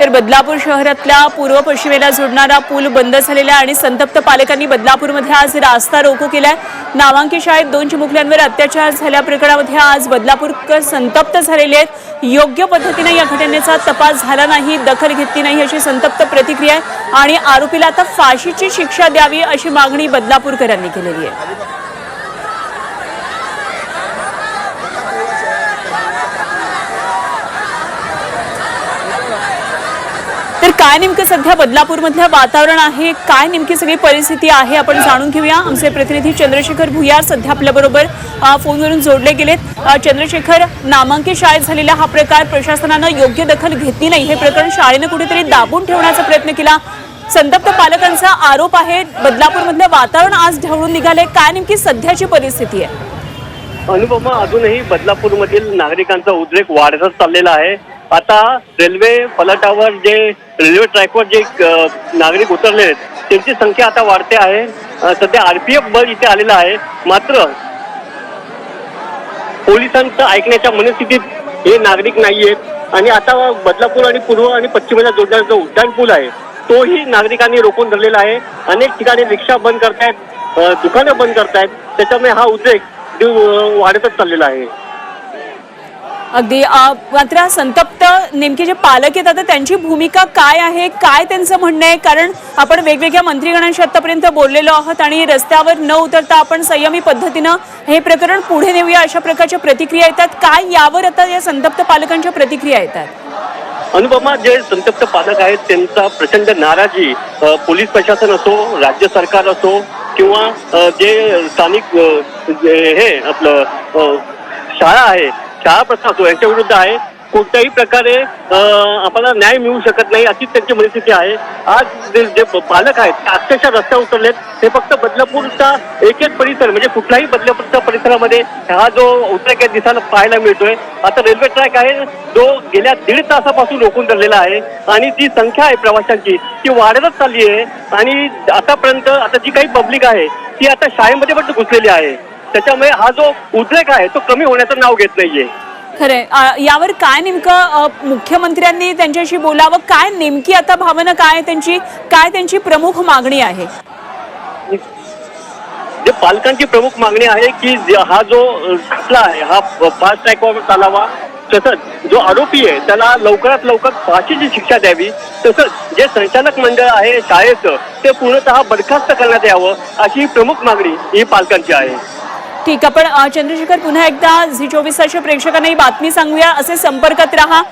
तर बदलापूर शहरातल्या पूर्व पश्चिमेला जोडणारा पूल बंद झालेला आहे आणि संतप्त पालकांनी बदलापूरमध्ये आज रास्ता रोको केलाय. नामांकित शाळेत दोन चिमुकल्यांवर अत्याचार झाल्या प्रकरणामध्ये आज बदलापूरकर संतप्त झालेले आहेत. योग्य पद्धतीने या घटनेचा तपास झाला नाही दखल घेतली नाही अशी संतप्त प्रतिक्रिया आहे. आणि आरोपीला आता फाशीची शिक्षा द्यावी अशी मागणी बदलापूरकरांनी केलेली आहे. तर काय नेमकं सध्या बदलापूरमधलं वातावरण आहे? काय नेमकी सगळी परिस्थिती आहे? आपण जाणून घेऊया. आमचे प्रतिनिधी चंद्रशेखर भुयार सध्या आपल्याबरोबर फोनवरून जोडले गेलेत. चंद्रशेखर नामांकित शाळेत झालेला हा प्रकार प्रशासनानं योग्य दखल घेतली नाही. हे प्रकरण शाळेनं कुठेतरी दाबून ठेवण्याचा प्रयत्न केला. संतप्त पालकांचा आरोप आहे. बदलापूरमधलं वातावरण आज ढवळून निघालंय. काय नेमकी सध्याची परिस्थिती आहे? अनुपमा अजूनही बदलापूरमधील नागरिकांचा उद्रेक वाढतच चाललेला आहे. आता रेल्वे पलटावर जे रेल्वे ट्रॅकवर जे नागरिक उतरले आहेत त्यांची संख्या आता वाढते आहे. सध्या आरपीएफ बल इथे आलेला आहे. मात्र पोलिसांचं ऐकण्याच्या मनस्थितीत हे नागरिक नाही आहेत आणि आता बदलापूर आणि पूर्व आणि पश्चिमेला जोडणारा जो उड्डाण पूल आहे तोही नागरिकांनी रोखून धरलेला आहे. अनेक ठिकाणी रिक्षा बंद करतायत दुकानं बंद करतायत. त्याच्यामुळे हा उद्रेक वाढतच चाललेला आहे. अगदी मात्र संतप्त नेमके जे पालक येतात आता त्यांची भूमिका काय आहे काय त्यांचं म्हणणं आहे? कारण आपण वेगवेगळ्या मंत्रिगणांशी आतापर्यंत बोललेलो आहोत आणि रस्त्यावर न उतरता आपण संयमी पद्धतीनं हे प्रकरण पुढे नेऊया अशा प्रकारच्या प्रतिक्रिया येतात. काय यावर आता या संतप्त पालकांच्या प्रतिक्रिया येतात? अनुपमा जे संतप्त पालक आहेत त्यांचा प्रचंड नाराजी पोलीस प्रशासन असो राज्य सरकार असो किंवा जे स्थानिक हे आपलं शाळा आहे शाळा प्रशासन यांच्या विरुद्ध आहे. कोणत्याही प्रकारे आपल्याला न्याय मिळू शकत नाही अशीच त्यांची परिस्थिती आहे. आज जे जे पालक आहेत ते अक्षरशः रस्त्यावर उतरलेत. ते फक्त बदलापूरचा एक एक परिसर म्हणजे कुठलाही बदलापूरच्या परिसरामध्ये हा जो उद्रेक दिसायला पाहायला मिळतोय. आता रेल्वे ट्रॅक आहे जो गेल्या दीड तासापासून रोखून धरलेला आहे. आणि जी संख्या आहे प्रवाशांची ती वाढतच चालली आहे. आणि आतापर्यंत आता जी काही पब्लिक आहे ती आता शाळेमध्ये पण घुसलेली आहे. त्याच्यामुळे हा जो उद्रेक आहे तो कमी होण्याचं नाव घेत नाहीये. खरंय. अ, यावर काय नेमकं मुख्यमंत्र्यांनी त्यांच्याशी बोलावं? काय नेमकी आता भावना काय आहे त्यांची? काय त्यांची प्रमुख मागणी आहे? जे पालकांची प्रमुख मागणी आहे की हा जो खटला आहे हा फास्ट ट्रॅकवर चालावा तसंच जो आरोपी आहे त्याला लवकरात लवकर फाशीची शिक्षा द्यावी तसंच जे संचालक मंडळ आहे शाळेचं ते पूर्णतः बरखास्त करण्यात यावं अशी प्रमुख मागणी ही पालकांची आहे. ठीक आपण चंद्रशेखर पुन्हा एकदा झी चोवीस तासच्या प्रेक्षकांना ही बातमी सांगूया. असे संपर्कात राहा.